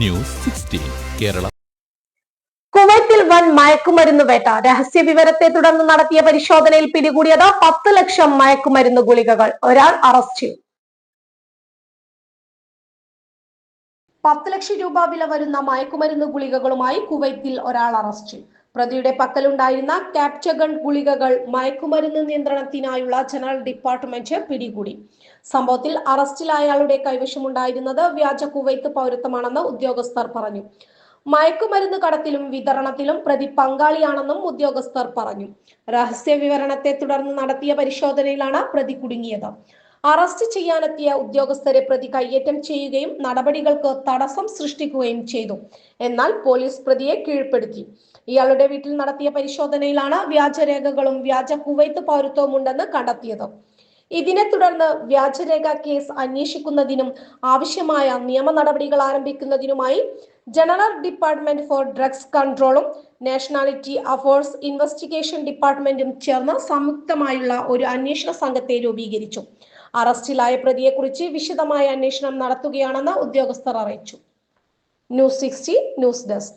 News sixteen Kerala കുവൈത്തിൽ വൻ മയക്കുമരുന്ന് വേട്ട. രഹസ്യ വിവരത്തെ തുടർന്ന് നടത്തിയ പരിശോധനയിൽ പിടികൂടിയത് പത്ത് ലക്ഷം മയക്കുമരുന്ന് ഗുളികകൾ. ഒരാൾ അറസ്റ്റ് പത്ത് ലക്ഷം രൂപ വില വരുന്ന മയക്കുമരുന്ന് ഗുളികകളുമായി കുവൈത്തിൽ ഒരാൾ അറസ്റ്റ് പ്രതിയുടെ പക്കലുണ്ടായിരുന്ന ക്യാപ്ചഗൺ ഗുളികകൾ മയക്കുമരുന്ന് നിയന്ത്രണത്തിനായുള്ള ജനറൽ ഡിപ്പാർട്ട്മെന്റ് പിടികൂടി. സംഭവത്തിൽ അറസ്റ്റിലായ ആളുടെ കൈവശമുണ്ടായിരുന്നത് വ്യാജ കുവൈത്ത് പൗരത്വമാണെന്ന് ഉദ്യോഗസ്ഥർ പറഞ്ഞു. മയക്കുമരുന്ന് കടത്തിലും വിതരണത്തിലും പ്രതി പങ്കാളിയാണെന്നും ഉദ്യോഗസ്ഥർ പറഞ്ഞു. രഹസ്യ വിവരണത്തെ തുടർന്ന് നടത്തിയ പരിശോധനയിലാണ് പ്രതി കുടുങ്ങിയത്. അറസ്റ്റ് ചെയ്യാനെത്തിയ ഉദ്യോഗസ്ഥരെ പ്രതി കയ്യേറ്റം ചെയ്യുകയും നടപടികൾക്ക് തടസ്സം സൃഷ്ടിക്കുകയും ചെയ്തു. എന്നാൽ പോലീസ് പ്രതിയെ കീഴ്പ്പെടുത്തി. ഇയാളുടെ വീട്ടിൽ നടത്തിയ പരിശോധനയിലാണ് വ്യാജരേഖകളും വ്യാജ കുവൈത്ത് പൗരത്വവും ഉണ്ടെന്ന് കണ്ടെത്തിയത്. ഇതിനെ തുടർന്ന് വ്യാജരേഖ കേസ് അന്വേഷിക്കുന്നതിനും ആവശ്യമായ നിയമ നടപടികൾ ആരംഭിക്കുന്നതിനുമായി ജനറൽ ഡിപ്പാർട്ട്മെന്റ് ഫോർ ഡ്രഗ്സ് കൺട്രോളും നാഷണാലിറ്റി അഫയേഴ്സ് ഇൻവെസ്റ്റിഗേഷൻ ഡിപ്പാർട്ട്മെന്റും ചേർന്ന് സംയുക്തമായുള്ള ഒരു അന്വേഷണ സംഘത്തെ രൂപീകരിച്ചു. അറസ്റ്റിലായ പ്രതിയെക്കുറിച്ച് വിശദമായ അന്വേഷണം നടത്തുകയാണെന്ന് ഉദ്യോഗസ്ഥർ അറിയിച്ചു. News sixty news desk.